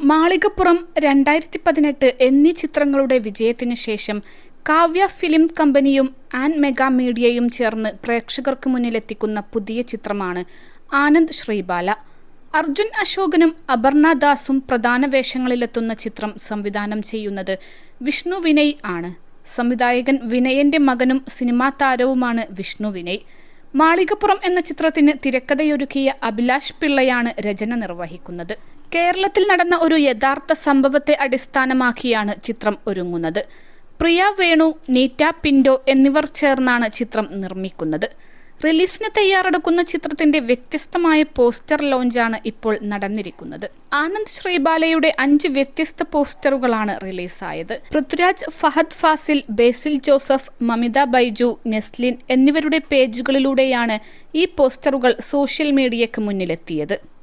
മാളികപ്പുറം രണ്ടായിരത്തി പതിനെട്ട് എന്നീ ചിത്രങ്ങളുടെ വിജയത്തിന് ശേഷം കാവ്യ ഫിലിം കമ്പനിയും ആൻഡ് മെഗാ മീഡിയയും ചേർന്ന് പ്രേക്ഷകർക്ക് മുന്നിലെത്തിക്കുന്ന പുതിയ ചിത്രമാണ് ആനന്ദ് ശ്രീബാല. അർജുൻ അശോകനും അപർണ ദാസും പ്രധാന വേഷങ്ങളിലെത്തുന്ന ചിത്രം സംവിധാനം ചെയ്യുന്നത് വിഷ്ണു വിനയ് ആണ്. സംവിധായകൻ വിനയന്റെ മകനും സിനിമാ താരവുമാണ് വിഷ്ണു വിനയ്. മാളികപ്പുറം എന്ന ചിത്രത്തിന് തിരക്കഥയൊരുക്കിയ അഭിലാഷ് പിള്ളയാണ് രചന നിർവഹിക്കുന്നത്. കേരളത്തിൽ നടന്ന ഒരു യഥാർത്ഥ സംഭവത്തെ അടിസ്ഥാനമാക്കിയാണ് ചിത്രം ഒരുങ്ങുന്നത്. പ്രിയ വേണു നീറ്റ പിൻഡോ എന്നിവർ ചേർന്നാണ് ചിത്രം നിർമ്മിക്കുന്നത്. റിലീസിന് തയ്യാറെടുക്കുന്ന ചിത്രത്തിന്റെ വ്യത്യസ്തമായ പോസ്റ്റർ ലോഞ്ചാണ് ഇപ്പോൾ നടന്നിരിക്കുന്നത്. ആനന്ദ് ശ്രീബാലയുടെ അഞ്ച് വ്യത്യസ്ത പോസ്റ്ററുകളാണ് റിലീസായത്. പൃഥ്വിരാജ് ഫഹദ് ഫാസിൽ ബേസിൽ ജോസഫ് മമിത ബൈജു നെസ്ലിൻ എന്നിവരുടെ പേജുകളിലൂടെയാണ് ഈ പോസ്റ്ററുകൾ സോഷ്യൽ മീഡിയയ്ക്ക് മുന്നിലെത്തിയത്.